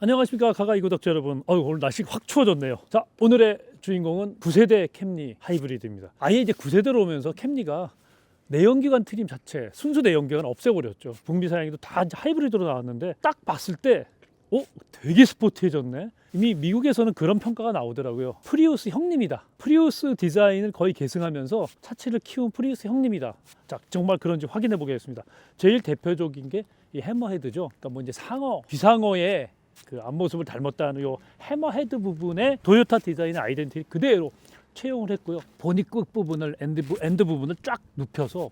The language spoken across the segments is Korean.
안녕하십니까 가가이 구독자 여러분. 어, 오늘 날씨 확 추워졌네요. 자 오늘의 주인공은 9세대 캠리 하이브리드입니다. 아예 이제 9세대로 오면서 캠리가 내연기관 트림 자체 순수 내연기관 없애버렸죠. 북미 사양이도 다 이제 하이브리드로 나왔는데 딱 봤을 때 어? 되게 스포티해졌네? 이미 미국에서는 그런 평가가 나오더라고요. 프리우스 형님이다. 프리우스 디자인을 거의 계승하면서 차체를 키운 프리우스 형님이다. 자 정말 그런지 확인해 보겠습니다. 제일 대표적인 게 이 해머헤드죠. 그러니까 뭐 이제 상어 비상어의 그 앞모습을 닮았다는 요 해머헤드 부분에 도요타 디자인의 아이덴티티 그대로 채용을 했고요. 보니 끝 부분을 엔드, 부- 엔드 부분을 쫙 눕혀서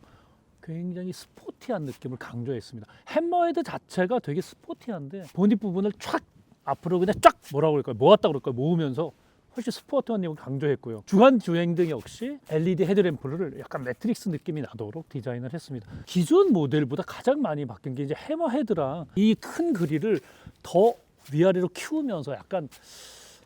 굉장히 스포티한 느낌을 강조했습니다. 해머헤드 자체가 되게 스포티한데 보니 부분을 쫙 앞으로 그냥 쫙 뭐라고 그럴까요? 모았다 그럴까요? 모으면서 훨씬 스포티한 느낌을 강조했고요. 주간 주행 등 역시 LED 헤드램프를 약간 매트릭스 느낌이 나도록 디자인을 했습니다. 기존 모델보다 가장 많이 바뀐 게 이제 해머헤드랑 이 큰 그릴을 더 위아래로 키우면서 약간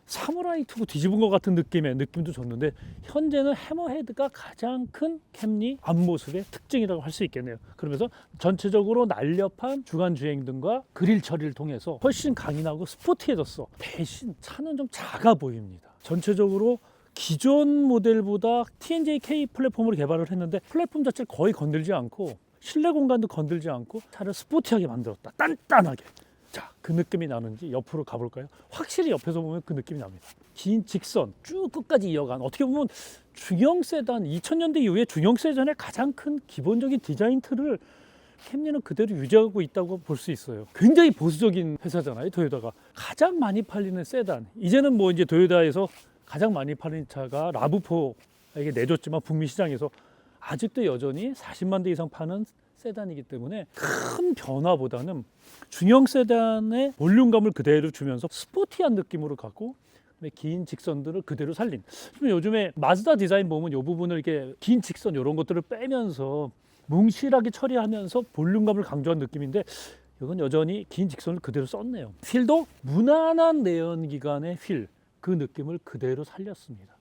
사무라이 투구 뒤집은 것 같은 느낌의 느낌도 줬는데 현재는 해머헤드가 가장 큰 캠리 앞모습의 특징이라고 할 수 있겠네요. 그러면서 전체적으로 날렵한 주간 주행 등과 그릴 처리를 통해서 훨씬 강인하고 스포티해졌어. 대신 차는 좀 작아 보입니다. 전체적으로 기존 모델보다 TNJ-K 플랫폼으로 개발을 했는데 플랫폼 자체를 거의 건들지 않고 실내 공간도 건들지 않고 차를 스포티하게 만들었다. 단단하게. 자, 그 느낌이 나는지 옆으로 가볼까요? 확실히 옆에서 보면 그 느낌이 납니다. 긴 직선 쭉 끝까지 이어간 어떻게 보면 중형 세단 2000년대 이후에 중형 세단의 가장 큰 기본적인 디자인 틀을 캠리는 그대로 유지하고 있다고 볼 수 있어요. 굉장히 보수적인 회사잖아요, 도요타가. 가장 많이 팔리는 세단. 이제는 뭐 이제 도요타에서 가장 많이 팔리는 차가 라브4에게 내줬지만 북미 시장에서 아직도 여전히 40만 대 이상 파는 세단이기 때문에 큰 변화보다는 중형 세단의 볼륨감을 그대로 주면서 스포티한 느낌으로 갖고 긴 직선들을 그대로 살린. 좀 요즘에 마즈다 디자인 보면 이 부분을 이렇게 긴 직선 이런 것들을 빼면서 뭉실하게 처리하면서 볼륨감을 강조한 느낌인데 이건 여전히 긴 직선을 그대로 썼네요. 휠도 무난한 내연기관의 휠 그 느낌을 그대로 살렸습니다.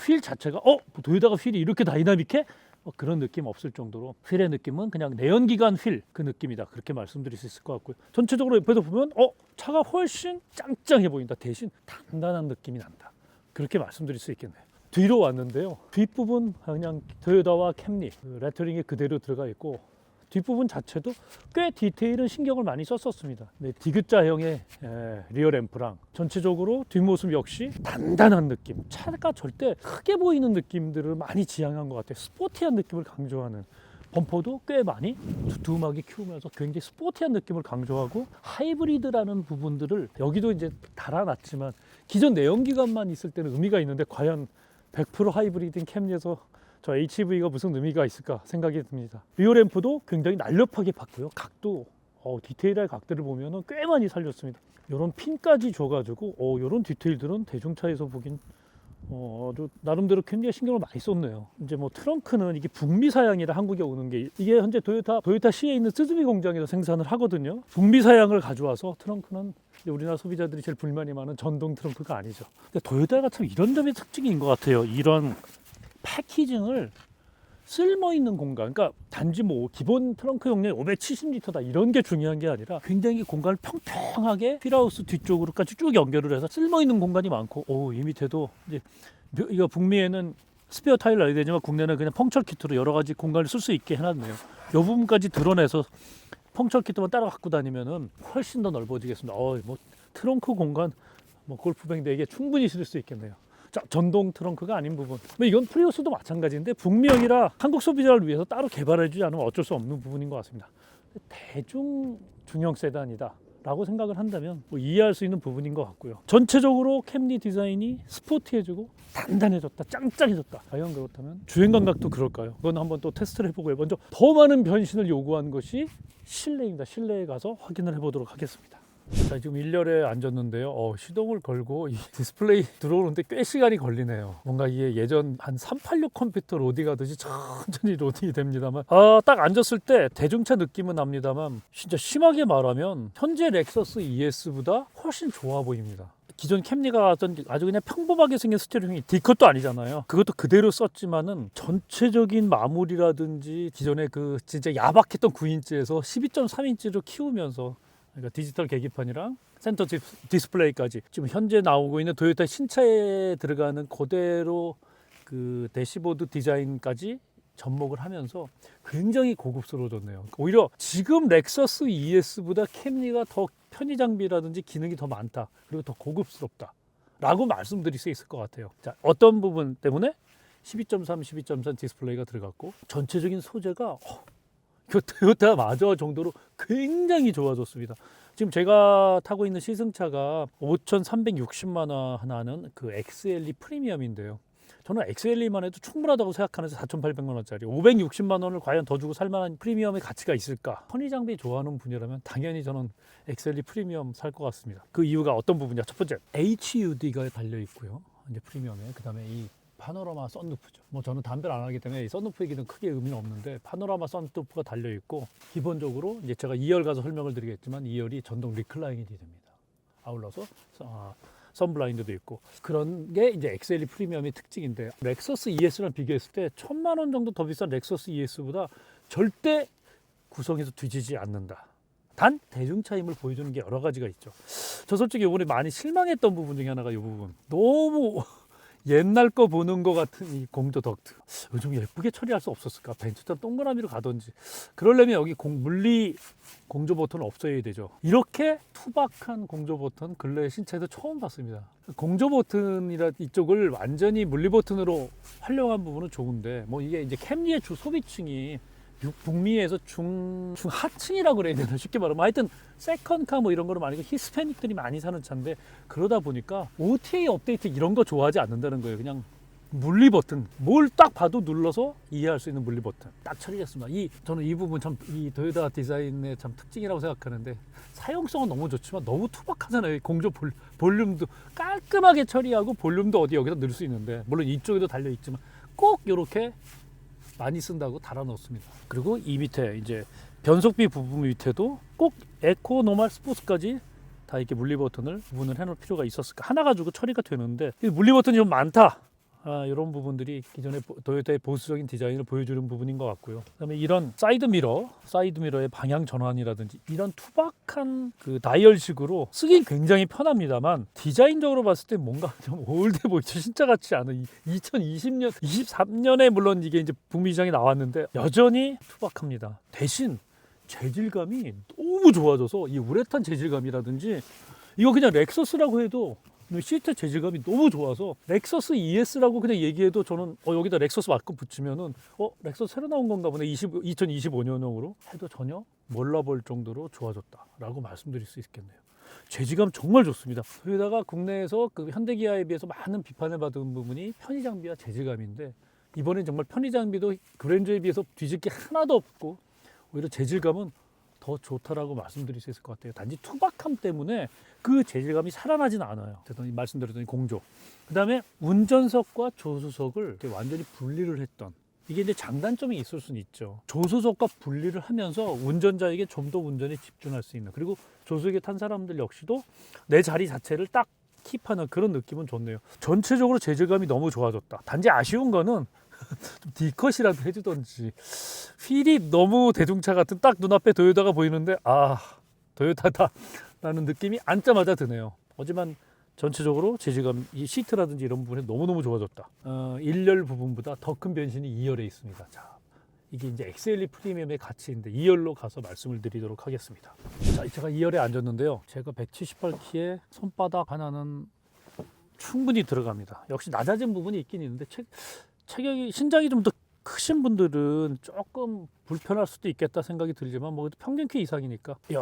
휠 자체가 어 도요타가 휠이 이렇게 다이나믹해? 뭐 그런 느낌 없을 정도로 휠의 느낌은 그냥 내연기관 휠 그 느낌이다 그렇게 말씀드릴 수 있을 것 같고요. 전체적으로 옆에서 보면 어 차가 훨씬 짱짱해 보인다 대신 단단한 느낌이 난다 그렇게 말씀드릴 수 있겠네요. 뒤로 왔는데요. 뒷부분 그냥 도요타와 캠리 그 레터링이 그대로 들어가 있고 뒷부분 자체도 꽤 디테일은 신경을 많이 썼었습니다. 네, 디귿자형의 에, 리어 램프랑 전체적으로 뒷모습 역시 단단한 느낌. 차가 절대 크게 보이는 느낌들을 많이 지향한 것 같아요. 스포티한 느낌을 강조하는 범퍼도 꽤 많이 두툼하게 키우면서 굉장히 스포티한 느낌을 강조하고 하이브리드라는 부분들을 여기도 이제 달아놨지만 기존 내연기관만 있을 때는 의미가 있는데 과연 100% 하이브리드인 캠리에서 저 HV가 무슨 의미가 있을까 생각이 듭니다. 리어 램프도 굉장히 날렵하게 봤고요. 각도 어, 디테일할 각들을 보면은 꽤 많이 살렸습니다. 이런 핀까지 줘가지고 어, 이런 디테일들은 대중차에서 보긴 어, 아주 나름대로 캠리가 신경을 많이 썼네요. 이제 뭐 트렁크는 이게 북미 사양이라 한국에 오는 게 이게 현재 도요타 도요타 시에 있는 스즈미 공장에서 생산을 하거든요. 북미 사양을 가져와서 트렁크는 우리나라 소비자들이 제일 불만이 많은 전동 트렁크가 아니죠. 근데 도요타가 참 이런 점이 특징인 것 같아요. 이런 패키징을 쓸모 있는 공간, 그러니까 단지 뭐 기본 트렁크 용량이 570리터다 이런 게 중요한 게 아니라 굉장히 공간을 평평하게 휠하우스 뒤쪽으로까지 쭉 연결을 해서 쓸모 있는 공간이 많고, 오, 이 밑에도 이제 묘- 이거 북미에는 스페어 타일 넣어야 되지만 국내는 그냥 펑철 키트로 여러 가지 공간을 쓸 수 있게 해놨네요. 이 부분까지 드러내서 펑철 키트만 따라 갖고 다니면은 훨씬 더 넓어지겠습니다. 어, 뭐 트렁크 공간, 뭐 골프백 4개 충분히 실을 수 있겠네요. 자, 전동 트렁크가 아닌 부분. 뭐 이건 프리우스도 마찬가지인데 북미형이라 한국 소비자를 위해서 따로 개발해주지 않으면 어쩔 수 없는 부분인 것 같습니다. 대중 중형 세단이다. 라고 생각을 한다면 뭐 이해할 수 있는 부분인 것 같고요. 전체적으로 캠리 디자인이 스포티해지고 단단해졌다, 짱짱해졌다. 과연 그렇다면 주행 감각도 그럴까요? 그건 한번 또 테스트를 해보고요. 먼저 더 많은 변신을 요구한 것이 실내입니다. 실내에 가서 확인을 해보도록 하겠습니다. 자 지금 1열에 앉았는데요. 어, 시동을 걸고 이 디스플레이 들어오는데 꽤 시간이 걸리네요. 뭔가 이게 예전 한 386 컴퓨터 로딩 하듯이 천천히 로딩이 됩니다만 아, 딱 앉았을 때 대중차 느낌은 납니다만 진짜 심하게 말하면 현재 렉서스 ES보다 훨씬 좋아 보입니다. 기존 캠리가 어떤 아주 그냥 평범하게 생긴 스티어링이 D컷도 아니잖아요. 그것도 그대로 썼지만은 전체적인 마무리라든지 기존의 그 진짜 야박했던 9인치에서 12.3인치로 키우면서 그러니까 디지털 계기판이랑 센터 디- 디스플레이까지 지금 현재 나오고 있는 도요타 신차에 들어가는 그대로 그 대시보드 디자인까지 접목을 하면서 굉장히 고급스러워졌네요. 오히려 지금 렉서스 ES보다 캠리가 더 편의 장비라든지 기능이 더 많다. 그리고 더 고급스럽다. 라고 말씀드릴 수 있을 것 같아요. 자, 어떤 부분 때문에 12.3, 12.3 디스플레이가 들어갔고 전체적인 소재가 어, 그 토요타 마저 정도로 굉장히 좋아졌습니다. 지금 제가 타고 있는 시승차가 5,360만 원 하나는 그 XLE 프리미엄인데요. 저는 XLE만 해도 충분하다고 생각하는데 4,800만 원짜리 560만 원을 과연 더 주고 살 만한 프리미엄의 가치가 있을까? 편의 장비 좋아하는 분이라면 당연히 저는 XLE 프리미엄 살 것 같습니다. 그 이유가 어떤 부분이냐? 첫 번째 HUD가 달려 있고요. 이제 프리미엄에 그다음에 이 파노라마 썬루프죠. 뭐 저는 담배를 안 하기 때문에 이 썬루프의 기능 크게 의미는 없는데 파노라마 썬루프가 달려 있고 기본적으로 이제 제가 2열 가서 설명을 드리겠지만 2열이 전동 리클라이닝이 됩니다. 아울러서 아, 선블라인드도 있고 그런 게 이제 XLE 프리미엄의 특징인데 렉서스 ES랑 비교했을 때 천만 원 정도 더 비싼 렉서스 ES보다 절대 구성에서 뒤지지 않는다. 단 대중차임을 보여주는 게 여러 가지가 있죠. 저 솔직히 이번에 많이 실망했던 부분 중에 하나가 이 부분. 너무 옛날 거 보는 것 같은 이 공조 덕트. 요즘 예쁘게 처리할 수 없었을까? 벤츠처럼 동그라미로 가던지. 그러려면 여기 공, 물리 공조 버튼은 없어야 되죠. 이렇게 투박한 공조 버튼 근래 신차에서 처음 봤습니다. 공조 버튼이라 이쪽을 완전히 물리 버튼으로 활용한 부분은 좋은데 뭐 이게 이제 캠리의 주 소비층이 육- 북미에서 중, 중하층이라고 그래야 되나 쉽게 말하면 하여튼 세컨카 뭐 이런 거로 많이 히스패닉들이 많이 사는 차인데 그러다 보니까 OTA 업데이트 이런 거 좋아하지 않는다는 거예요. 그냥 물리 버튼 뭘 딱 봐도 눌러서 이해할 수 있는 물리 버튼 딱 처리했습니다. 이 저는 이 부분 참 이 도요타 디자인의 참 특징이라고 생각하는데 사용성은 너무 좋지만 너무 투박하잖아요. 공조 볼, 볼륨도 깔끔하게 처리하고 볼륨도 어디 여기다 넣을 수 있는데 물론 이쪽에도 달려 있지만 꼭 이렇게 많이 쓴다고 달아 놓습니다. 그리고 이 밑에 이제 변속비 부분 밑에도 꼭 에코, 노멀, 스포츠까지 다 이렇게 물리 버튼을 구분을 해 놓을 필요가 있었을까? 하나 가지고 처리가 되는데 이 물리 버튼이 좀 많다. 아, 이런 부분들이 기존의 보- 도요타의 보수적인 디자인을 보여주는 부분인 것 같고요. 그다음에 이런 사이드 미러, 사이드 미러의 방향 전환이라든지 이런 투박한 그 다이얼식으로 쓰기 굉장히 편합니다만 디자인적으로 봤을 때 뭔가 좀 올드해 보이죠. 진짜 같지 않은 2020년, 23년에 물론 이게 이제 북미 시장에 나왔는데 여전히 투박합니다. 대신 재질감이 너무 좋아져서 이 우레탄 재질감이라든지 이거 그냥 렉서스라고 해도 시트 재질감이 너무 좋아서 렉서스 ES라고 그냥 얘기해도 저는 어, 여기다 렉서스 마크 붙이면은 어 렉서스 새로 나온 건가 보네 20, 2025년형으로 해도 전혀 몰라볼 정도로 좋아졌다라고 말씀드릴 수 있겠네요. 재질감 정말 좋습니다. 여기다가 국내에서 그 현대기아에 비해서 많은 비판을 받은 부분이 편의 장비와 재질감인데 이번엔 정말 편의 장비도 그랜저에 비해서 게 하나도 없고 오히려 재질감은 더 좋다라고 말씀드릴 수 있을 것 같아요. 단지 투박함 때문에 그 재질감이 살아나진 않아요. 이 말씀드렸던 이 공조. 그 다음에 운전석과 조수석을 완전히 분리를 했던 이게 이제 장단점이 있을 수는 있죠. 조수석과 분리를 하면서 운전자에게 좀 더 운전에 집중할 수 있는 그리고 조수석에 탄 사람들 역시도 내 자리 자체를 딱 킵하는 그런 느낌은 좋네요. 전체적으로 재질감이 너무 좋아졌다. 단지 아쉬운 거는 좀 D컷이라도 해주던지. 휠이 너무 대중차 같은 딱 눈앞에 도요타가 보이는데 아 도요타다. 라는 느낌이 앉자마자 드네요. 하지만 전체적으로 재질감 이 시트라든지 이런 부분이 너무너무 좋아졌다. 어, 1열 부분보다 더 큰 변신이 2열에 있습니다. 자 이게 이제 XLE 프리미엄의 가치인데 2열로 가서 말씀을 드리도록 하겠습니다. 자 제가 2열에 앉았는데요. 제가 178키에 손바닥 하나는 충분히 들어갑니다. 역시 낮아진 부분이 있긴 있는데 체, 체격이 신장이 좀 더 크신 분들은 조금 불편할 수도 있겠다 생각이 들지만 뭐 평균 키 이상이니까 야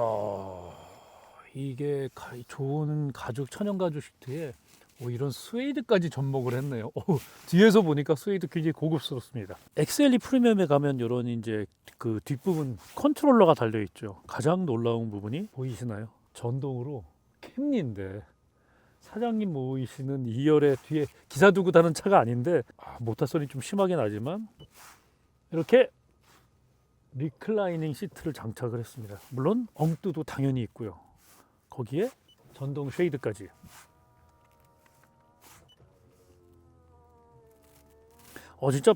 이게 가- 좋은 가죽 천연 가죽 시트에 오, 이런 스웨이드까지 접목을 했네요. 오, 뒤에서 보니까 스웨이드 굉장히 고급스럽습니다. XLE 프리미엄에 가면 이런 이제 그 뒷부분 컨트롤러가 달려 있죠. 가장 놀라운 부분이 보이시나요? 전동으로 캠리인데 사장님 모이시는 2열에 뒤에 기사 두고 다는 차가 아닌데 아, 모터 소리 좀 심하게 나지만 이렇게 리클라이닝 시트를 장착을 했습니다. 물론 엉뚜도 당연히 있고요. 거기에 전동 쉐이드까지. 어 진짜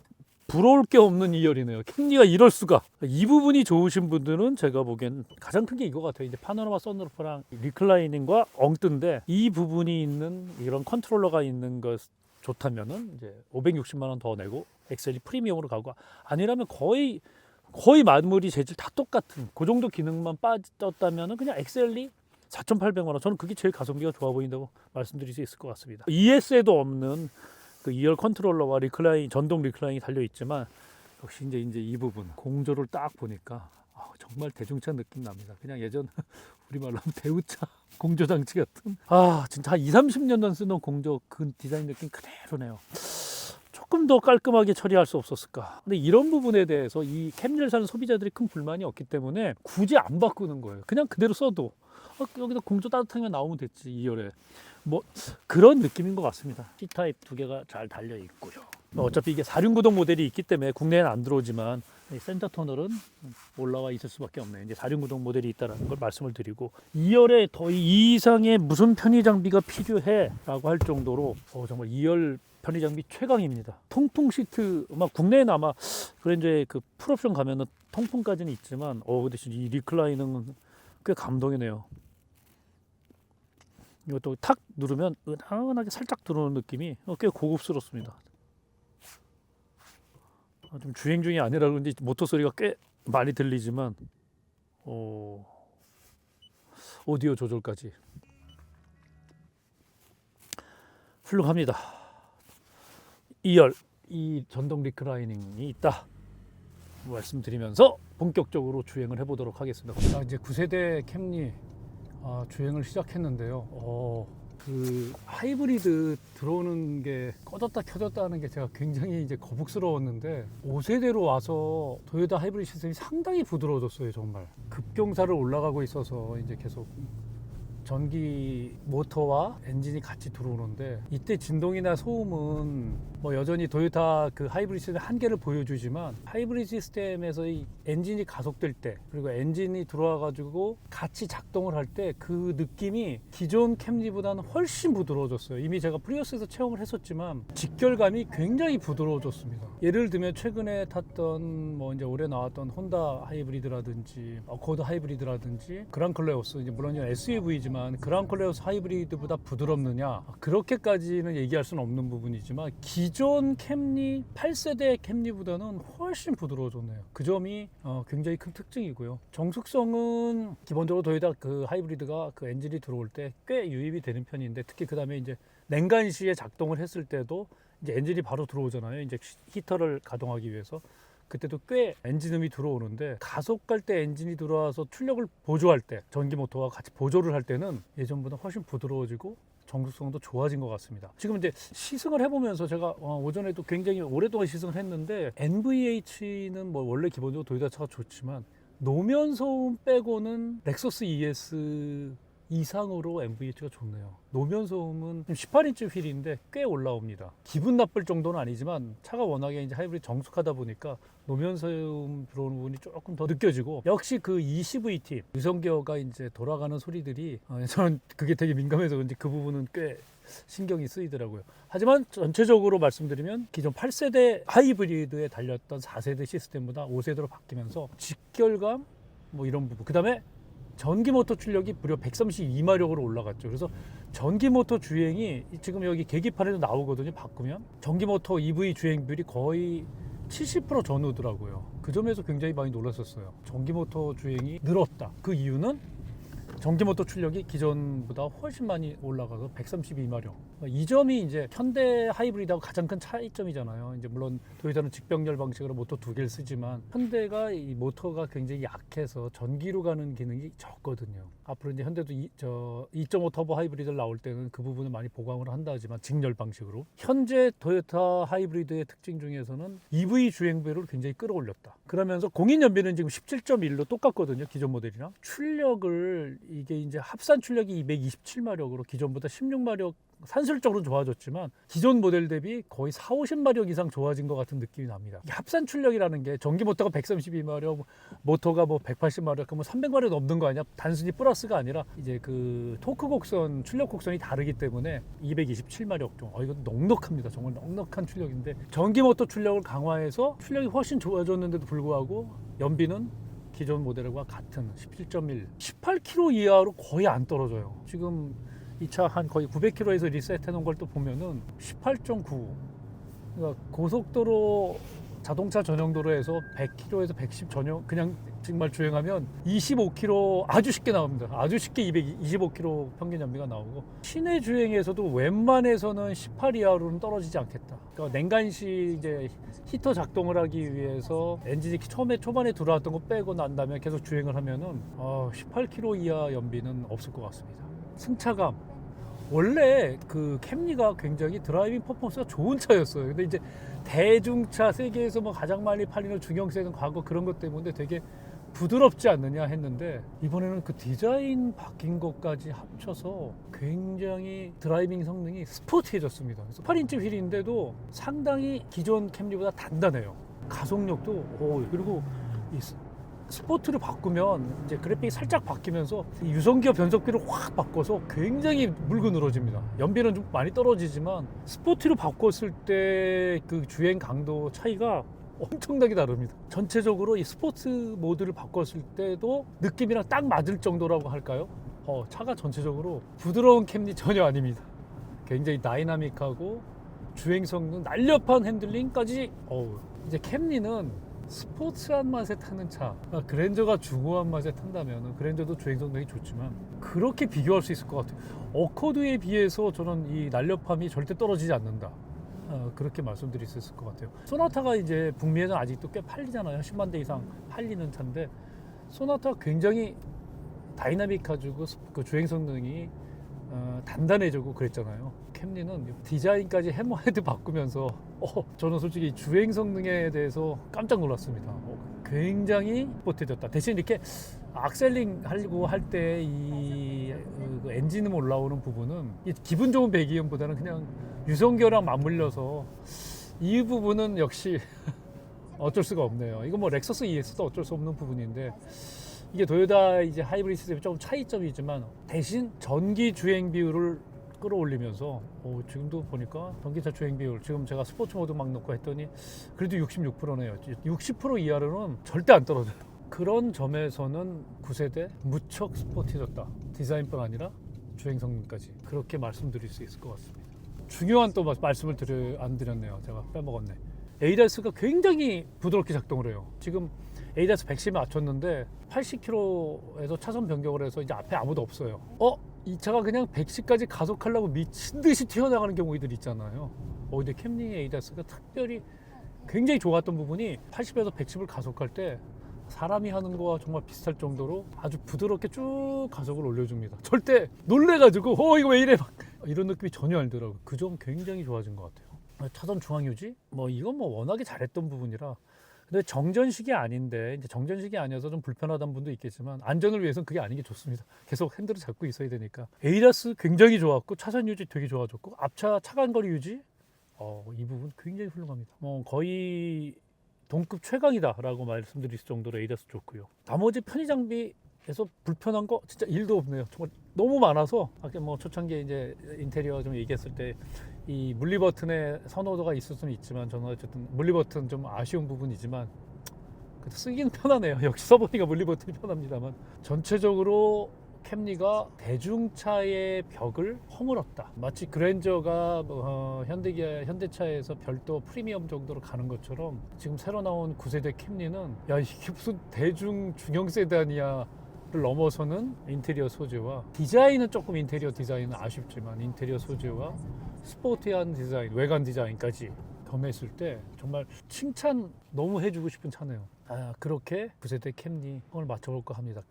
부러울 게 없는 2열이네요. 캠리가 이럴 수가. 이 부분이 좋으신 분들은 제가 보기엔 가장 큰 게 이거 같아요. 이제 파노라마 선루프랑 리클라이닝과 엉뜬데 이 부분이 있는 이런 컨트롤러가 있는 것 좋다면은 이제 560만 원 더 내고 엑셀이 프리미엄으로 가고 아니라면 거의 거의 마무리 재질 다 똑같은 그 정도 기능만 빠졌다면은 그냥 엑셀이 4,800만 원. 저는 그게 제일 가성비가 좋아 보인다고 말씀드릴 수 있을 것 같습니다. ES에도 없는 그 2열 컨트롤러와 리클라인 전동 리클라인이 달려 있지만 역시 이제 이제 이 부분 공조를 딱 보니까 아, 정말 대중차 느낌 납니다. 그냥 예전 우리말로 하면 대우차 공조 장치 같은 아 진짜 한 2, 30년 전 쓰던 공조 그 디자인 느낌 그대로네요. 조금 더 깔끔하게 처리할 수 없었을까. 근데 이런 부분에 대해서 이 사는 소비자들이 큰 불만이 없기 때문에 굳이 안 바꾸는 거예요. 그냥 그대로 써도 어, 여기다 공조 따뜻하게 나오면 됐지 2열에. 뭐 그런 느낌인 것 같습니다. C타입 두 개가 잘 달려 있고요. 뭐 어차피 이게 4륜구동 모델이 있기 때문에 국내에는 안 들어오지만 이 센터 터널은 올라와 있을 수밖에 없네요. 이제 4륜구동 모델이 있다는 걸 말씀을 드리고 2열에 더이 이상의 무슨 편의 장비가 필요해라고 할 정도로 어, 정말 2열 편의 장 비 최강입니다. 통풍 시트 막 국내에는 아마 그랜저의 그 풀옵션 가면은 통풍까지는 있지만 어 근데 이 리클라이너는 꽤 감동이네요. 이것도 탁 누르면 은은하게 살짝 들어오는 느낌이 어, 꽤 고급스럽습니다. 아, 좀 주행 중이 아니라 그런지 모터 소리가 꽤 많이 들리지만 어, 오디오 조절까지 훌륭합니다. 2열 이 전동 리클라이닝이 있다 말씀드리면서 본격적으로 주행을 해보도록 하겠습니다. 자, 이제 9세대 캠리 아, 주행을 시작했는데요. 어, 그 하이브리드 들어오는 게 꺼졌다 켜졌다 하는 게 제가 굉장히 이제 거북스러웠는데 5세대로 와서 도요타 하이브리드 시스템이 상당히 부드러워졌어요, 정말. 급경사를 올라가고 있어서 이제 계속 전기 모터와 엔진이 같이 들어오는데 이때 진동이나 소음은 뭐 여전히 도요타 그 하이브리드 시스템 한계를 보여주지만 하이브리드 시스템에서 이 엔진이 가속될 때 그리고 엔진이 들어와 가지고 같이 작동을 할 때 그 느낌이 기존 캠리보다는 훨씬 부드러워졌어요. 이미 제가 프리우스에서 체험을 했었지만 직결감이 굉장히 부드러워졌습니다. 예를 들면 최근에 탔던 뭐 이제 올해 나왔던 혼다 하이브리드라든지 어코드 하이브리드라든지 그랑클레오스 이제 물론 SUV지만 그랑클레오스 하이브리드보다 부드럽느냐 그렇게까지는 얘기할 수는 없는 부분이지만 기존 캠리 8세대 캠리보다는 훨씬 부드러워졌네요. 그 점이 어, 굉장히 큰 특징이고요. 정숙성은 기본적으로 도요타 그 하이브리드가 그 엔진이 들어올 때 꽤 유입이 되는 편인데 특히 그 다음에 이제 냉간 시에 작동을 했을 때도 이제 엔진이 바로 들어오잖아요. 이제 히터를 가동하기 위해서. 그때도 꽤 엔진음이 들어오는데 가속 갈때 엔진이 들어와서 출력을 보조할 때 전기 모터와 같이 보조를 할 때는 예전보다 훨씬 부드러워지고 정숙성도 좋아진 것 같습니다. 지금 이제 시승을 해보면서 제가 어, 오전에도 굉장히 오랫동안 시승을 했는데 NVH는 뭐 원래 기본적으로 도요타 차가 좋지만 노면 소음 빼고는 렉서스 ES 이상으로 MVH가 좋네요. 노면 소음은 18인치 휠인데 꽤 올라옵니다. 기분 나쁠 정도는 아니지만 차가 워낙에 이제 하이브리드 정숙하다 보니까 노면 소음 들어오는 부분이 조금 더 느껴지고 역시 그 ECVT 유성기어가 이제 돌아가는 소리들이 어, 저는 그게 되게 민감해서 그런지 그 부분은 꽤 신경이 쓰이더라고요. 하지만 전체적으로 말씀드리면 기존 8세대 하이브리드에 달렸던 4세대 시스템보다 5세대로 바뀌면서 직결감 뭐 이런 부분 그다음에 전기 모터 출력이 무려 132마력으로 올라갔죠. 그래서 전기 모터 주행이 지금 여기 계기판에도 나오거든요. 바꾸면 전기 모터 EV 주행 비율이 거의 70% 전후더라고요. 그 점에서 굉장히 많이 놀랐었어요. 전기 모터 주행이 늘었다. 그 이유는 전기 모터 출력이 기존보다 훨씬 많이 올라가서 132마력. 이 점이 이제 현대 하이브리드하고 가장 큰 차이점이잖아요. 이제 물론 도요타는 직병렬 방식으로 모터 두 개를 쓰지만 현대가 이 모터가 굉장히 약해서 전기로 가는 기능이 적거든요. 앞으로 이제 현대도 이, 저 2.5 터보 하이브리드를 나올 때는 그 부분을 많이 보강을 한다 하지만 직렬 방식으로 현재 도요타 하이브리드의 특징 중에서는 EV 주행비를 굉장히 끌어올렸다. 그러면서 공인 연비는 지금 17.1로 똑같거든요. 기존 모델이랑 출력을 이 이게 이제 합산 출력이 227마력으로 기존보다 16마력 산술적으로 좋아졌지만 기존 모델 대비 거의 4, 50마력 이상 좋아진 것 같은 느낌이 납니다. 이 합산 출력이라는 게 전기 모터가 132마력, 모터가 뭐 180마력, 그러면 300마력 넘는 거 아니야? 단순히 플러스가 아니라 이제 그 토크 곡선, 출력 곡선이 다르기 때문에 227마력 좀, 어 이거 넉넉합니다. 정말 넉넉한 출력인데 전기 모터 출력을 강화해서 출력이 훨씬 좋아졌는데도 불구하고 연비는 기존 모델과 같은 17.1, 18km 이하로 거의 안 떨어져요. 지금 이 차 한 거의 900km에서 리셋해 놓은 걸 또 보면은 18.9. 그러니까 고속도로 자동차 전용 도로에서 100km에서 110 전용 그냥 정말 주행하면 25km 아주 쉽게 나옵니다. 아주 쉽게 225km 평균 연비가 나오고 시내 주행에서도 웬만해서는 18 이하로는 떨어지지 않겠다. 그러니까 냉간시 이제 히터 작동을 하기 위해서 엔진이 처음에 초반에 들어왔던 거 빼고 난 다음에 계속 주행을 하면은 어, 18km 이하 연비는 없을 것 같습니다. 승차감 원래 그 캠리가 굉장히 드라이빙 퍼포먼스가 좋은 차였어요. 근데 이제 대중차 세계에서 뭐 가장 많이 팔리는 중형세는 과거 그런 것 때문에 되게 부드럽지 않느냐 했는데 이번에는 그 디자인 바뀐 것까지 합쳐서 굉장히 드라이빙 성능이 스포티해졌습니다. 그래서 8인치 휠인데도 상당히 기존 캠리보다 단단해요. 가속력도 오 그리고 이 스- 스포트를 바꾸면 이제 그래픽이 살짝 바뀌면서 이 유성기어 변속기를 확 바꿔서 굉장히 물고 늘어집니다. 연비는 좀 많이 떨어지지만 스포트로 바꿨을 때 그 주행 강도 차이가 엄청나게 다릅니다. 전체적으로 이 스포츠 모드를 바꿨을 때도 느낌이랑 딱 맞을 정도라고 할까요? 어, 차가 전체적으로 부드러운 캠리 전혀 아닙니다. 굉장히 다이나믹하고 주행 성능, 날렵한 핸들링까지 어우, 이제 캠리는 스포츠한 맛에 타는 차. 그러니까 그랜저가 중후한 맛에 탄다면 그랜저도 주행 성능이 좋지만 그렇게 비교할 수 있을 것 같아요. 어코드에 비해서 저는 이 날렵함이 절대 떨어지지 않는다. 어, 그렇게 말씀드릴 수 있을 것 같아요. 소나타가 이제 북미에는 아직도 꽤 팔리잖아요. 10만 대 이상 팔리는 차인데 소나타가 굉장히 다이나믹해지고 스- 그 주행 성능이 어, 단단해지고 그랬잖아요. 캠리는 디자인까지 해머헤드 바꾸면서 어, 저는 솔직히 주행 성능에 대해서 깜짝 놀랐습니다. 어, 굉장히 뻣해졌다. 대신 이렇게 악셀링 하려고 할 때이 그 엔진음 올라오는 부분은 이 기분 좋은 배기음보다는 그냥 유성기어랑 맞물려서 이 부분은 역시 어쩔 수가 없네요. 이거 뭐 렉서스 ES도 어쩔 수 없는 부분인데 이게 도요타 이제 하이브리드 대비 조금 차이점이지만 대신 전기 주행 비율을 끌어올리면서 오, 지금도 보니까 전기차 주행 비율 지금 제가 스포츠 모드 막 넣고 했더니 그래도 66%네요. 60% 이하로는 절대 안 떨어져요. 그런 점에서는 9세대 무척 스포티해졌다. 디자인뿐 아니라 주행 성능까지 그렇게 말씀드릴 수 있을 것 같습니다. 중요한 또 마- 말씀을 드려, 안 드렸네요. 제가 빼먹었네. 에이다스가 굉장히 부드럽게 작동을 해요. 지금 에이다스 110에 맞췄는데 80km에서 차선 변경을 해서 이제 앞에 아무도 없어요. 어? 이 차가 그냥 110까지 가속하려고 미친 듯이 튀어나가는 경우들 있잖아요. 어, 근데 캠링 에이다스가 특별히 굉장히 좋았던 부분이 80에서 110을 가속할 때 사람이 하는 거와 정말 비슷할 정도로 아주 부드럽게 쭉 가속을 올려줍니다. 절대 놀래가지고 어 이거 왜 이래 막 이런 느낌이 전혀 안 들어요. 그 점 굉장히 좋아진 것 같아요. 차선 중앙 유지? 뭐 이건 뭐 워낙에 잘했던 부분이라 근데 정전식이 아닌데 이제 정전식이 아니어서 좀 불편하다는 분도 있겠지만 안전을 위해서는 그게 아닌 게 좋습니다. 계속 핸들을 잡고 있어야 되니까 에이다스 굉장히 좋았고 차선 유지 되게 좋아졌고 앞차 차간거리 유지 어, 이 부분 굉장히 훌륭합니다. 뭐 거의 동급 최강이다라고 말씀드릴 정도로 에이다스 좋고요. 나머지 편의 장비에서 불편한 거 진짜 일도 없네요. 정말 너무 많아서 아까 뭐 초창기에 이제 인테리어 좀 얘기했을 때 이 물리 버튼의 선호도가 있을 수는 있지만 저는 어쨌든 물리 버튼 좀 아쉬운 부분이지만 그래도 쓰기는 편하네요. 역시 써보니까 물리 버튼이 편합니다만 전체적으로 캠리가 대중차의 벽을 허물었다. 마치 그랜저가 뭐, 어, 현대기아 현대차에서 별도 프리미엄 정도로 가는 것처럼 지금 새로 나온 9세대 캠리는 야 이게 무슨 대중 중형 세단이야. 를 넘어서는 인테리어 소재와 디자인은 조금 인테리어 디자인은 아쉽지만 인테리어 소재와 스포티한 디자인, 외관 디자인까지 겸했을 때 정말 칭찬 너무 해주고 싶은 차네요. 아, 그렇게 9세대 캠리 오늘 맞춰볼까 합니다.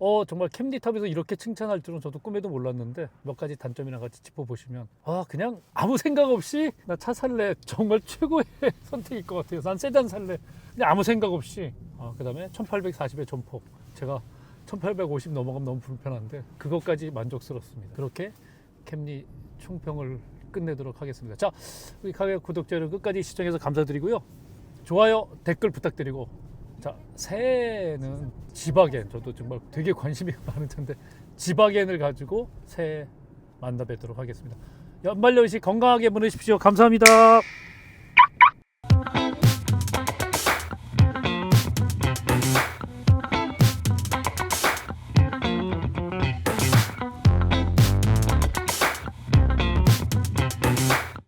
어 정말 캠리 탑에서 이렇게 칭찬할 줄은 저도 꿈에도 몰랐는데 몇 가지 단점이나 같이 짚어보시면 아 그냥 아무 생각 없이 나 차 살래 정말 최고의 선택일 것 같아요. 난 세단 살래 그냥 아무 생각 없이 아, 그 다음에 1840의 전폭 제가 1850 넘어가면 너무 불편한데 그것까지 만족스럽습니다. 그렇게 캠리 총평을 끝내도록 하겠습니다. 자, 우리 가게 구독자 여러분 끝까지 시청해서 감사드리고요. 좋아요, 댓글 부탁드리고 자, 새해는 지바겐 저도 정말 되게 관심이 많은 차인데 지바겐을 가지고 새해 만나 뵙도록 하겠습니다. 연말 연시 건강하게 보내십시오. 감사합니다.